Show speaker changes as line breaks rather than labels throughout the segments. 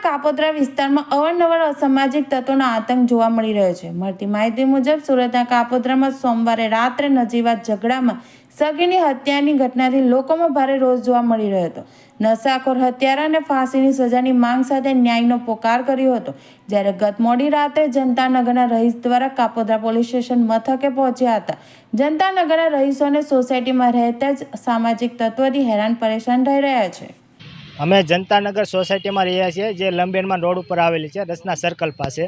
કાપોદ્રા વિસ્તારમાં અવારનવાર અસામાજિક તત્વોનો આતંક જોવા મળી રહ્યો છે. મળતી માહિતી મુજબ, સુરતના કાપોદ્રામાં સોમવારે રાત્રે નજીવા ઝઘડામાં સગીની હત્યાની ઘટનાથી લોકોમાં ભારે રોષ જોવા મળી રહ્યો હતો. નશાખોર હત્યારા અને ફાંસીની સજાની માંગ સાથે ન્યાયનો પોકાર કર્યો હતો. જ્યારે ગત મોડી રાત્રે જનતાનગરના રહીશ દ્વારા કાપોદ્રા પોલીસ સ્ટેશન મથકે પહોંચ્યા હતા. જનતાનગરના રહીશોને સોસાયટીમાં રહેતા જ સામાજિક તત્વોથી હેરાન પરેશાન થઈ રહ્યા છે.
અમે જનતાનગર સોસાયટીમાં રહ્યા છીએ, જે લંબેનમાં રોડ ઉપર આવેલી છે, રસના સર્કલ પાસે.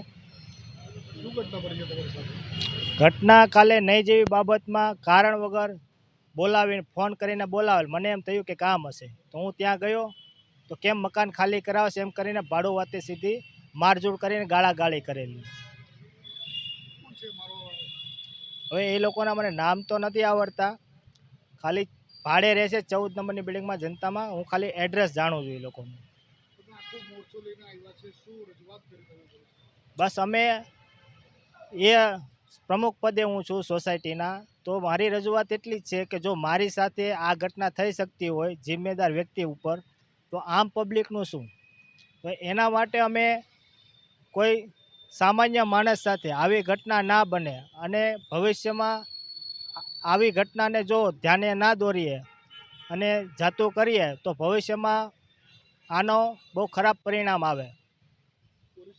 ઘટના કાલે નહીં જેવી બાબતમાં કારણ વગર બોલાવીને ફોન કરીને બોલાવેલ. મને એમ થયું કે કામ હશે. તો હું ત્યાં ગયો. તો કેમ મકાન ખાલી કરાવશે એમ કરીને ભાડું વાતે સીધી મારઝૂડ કરીને ગાળાગાળી કરેલી. હવે એ લોકોના મને નામ તો નથી આવડતા. ખાલી ભાડે રહેશે ચૌદ નંબરની બિલ્ડિંગમાં જનતામાં. હું ખાલી એડ્રેસ જાણું છું એ લોકોનું. બસ અમે એ પ્રમુખ પદે હું છું સોસાયટીના. તો મારી રજૂઆત એટલી જ છે કે જો મારી સાથે આ ઘટના થઈ શકતી હોય, જિમ્મેદાર વ્યક્તિ ઉપર, તો આમ પબ્લિકનું શું? તો એના માટે અમે કોઈ સામાન્ય માણસ સાથે આવી ઘટના ના બને અને ભવિષ્યમાં આવી ઘટનાને જો ધ્યાને ના દોરીએ અને જાતું કરીએ, તો ભવિષ્યમાં આનો બહુ ખરાબ પરિણામ આવે.